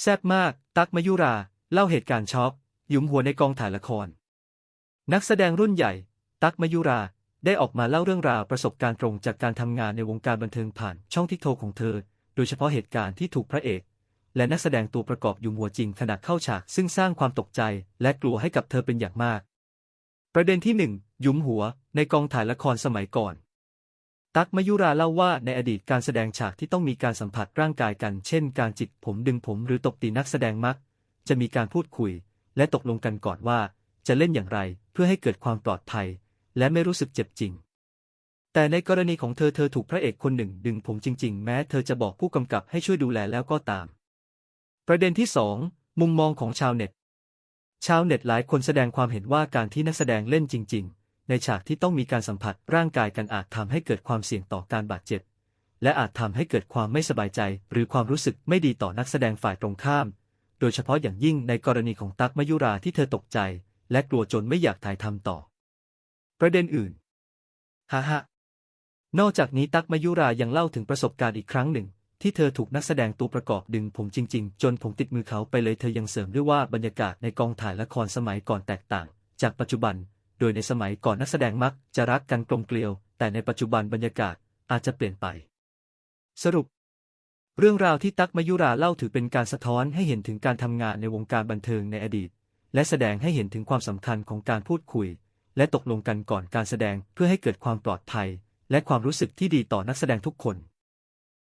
แซ่บมาก ตักมยุรา เล่าเหตุการณ์ช็อกหยุมหัวในกองถ่ายละคร นักแสดงรุ่นใหญ่ ตักมยุรา ได้ออกมาเล่าเรื่องราวประสบการณ์ตรงจากการทำงานในวงการบันเทิงผ่านช่องทิกโทของเธอ โดยเฉพาะเหตุการณ์ที่ถูกพระเอก และนักแสดงตัวประกอบยุมหัวจริงขณะเข้าฉาก ซึ่งสร้างความตกใจและกลัวให้กับเธอเป็นอย่างมาก ประเด็นที่หนึ่งยุมหัวในกองถ่ายละครสมัยก่อน ตักมยุราเล่าว่าในอดีตการแสดงฉากที่ต้องมีการสัมผัสร่างกายกัน เช่น การจิกผมดึงผมหรือตบตีนักแสดงมัก จะมีการพูดคุย และตกลงกันก่อนว่า จะเล่นอย่างไรเพื่อให้เกิดความปลอดภัย และไม่รู้สึกเจ็บจริง แต่ในกรณีของเธอเธอถูกพระเอกคนหนึ่งดึงผมจริง ๆ แม้เธอจะบอกผู้กำกับให้ช่วยดูแลแล้วก็ตาม ประเด็นที่สองมุมมองของชาวเน็ต ชาวเน็ตหลายคนแสดงความเห็นว่าการที่นักแสดงเล่นจริง ๆ ในฉากที่ต้องมีการสัมผัสร่างกายกันอาจทำให้เกิดความเสี่ยงต่อการบาดเจ็บ และอาจทำให้เกิดความไม่สบายใจ หรือความรู้สึกไม่ดีต่อนักแสดงฝ่ายตรงข้าม โดยเฉพาะอย่างยิ่งในกรณีของตั๊กมยุราที่เธอตกใจ และกลัวจนไม่อยากถ่ายทำต่อ ประเด็นอื่นฮ่าฮนอกจากนี้ตั๊กมยุรายังเล่าถึงประสบการณ์อีกครั้งหนึ่ง ที่เธอถูกนักแสดงตัวประกอบดึงผมจริง ๆ จนผมติดมือเขาไปเลยเธอยังเสริมด้วยว่าบรรยากาศในกองถ่ายละครสมัยก่อนแตกต่าง จากปัจจุบัน โดยในสมัยก่อนนักแสดงมักจะรักกันกลมเกลียว แต่ในปัจจุบันบรรยากาศอาจจะเปลี่ยนไป สรุป เรื่องราวที่ตั๊กมายุราเล่าถือเป็นการสะท้อนให้เห็นถึงการทำงานในวงการบันเทิงในอดีต และแสดงให้เห็นถึงความสำคัญของการพูดคุย และตกลงกันก่อนการแสดงเพื่อให้เกิดความปลอดภัย และความรู้สึกที่ดีต่อนักแสดงทุกคน